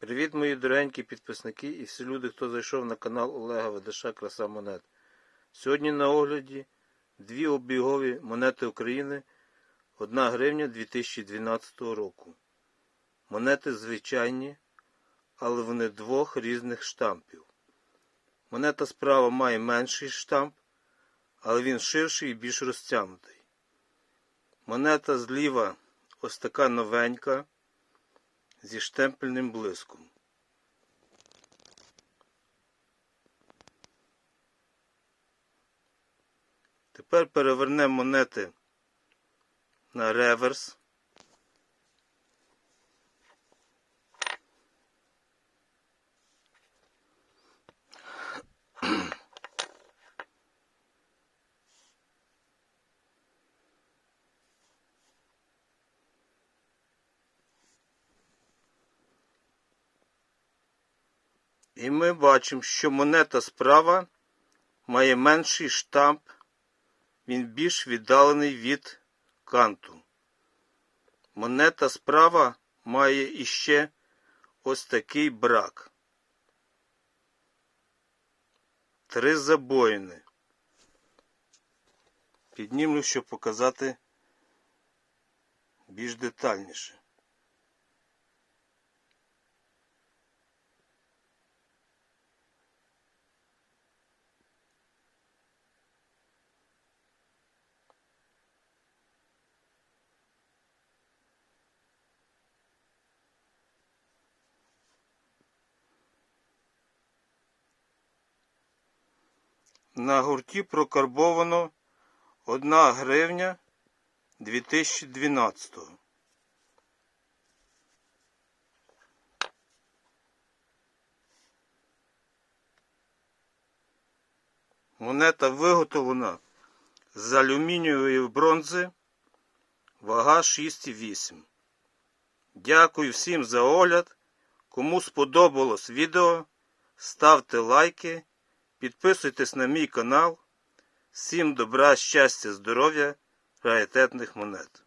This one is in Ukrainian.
Привіт, мої дорогенькі підписники і всі люди, хто зайшов на канал Олега Ведеша Краса Монет. Сьогодні на огляді дві обігові монети України 1 гривня 2012 року. Монети звичайні, але вони двох різних штампів. Монета справа має менший штамп, але він ширший і більш розтягнутий. Монета зліва ось така новенька зі штемпельним блиском. Тепер перевернемо монети на реверс. І ми бачимо, що монета справа має менший штамп, він більш віддалений від канту. Монета справа має іще ось такий брак. Три забоїни. Піднімлю, щоб показати більш детальніше. На гурті прокарбовано 1 гривня 2012. Монета виготовлена з алюмінієвої бронзи, вага 6,8. Дякую всім за огляд. Кому сподобалось відео, ставте лайки. Підписуйтесь на мій канал. Всім добра, щастя, здоров'я, раритетних монет.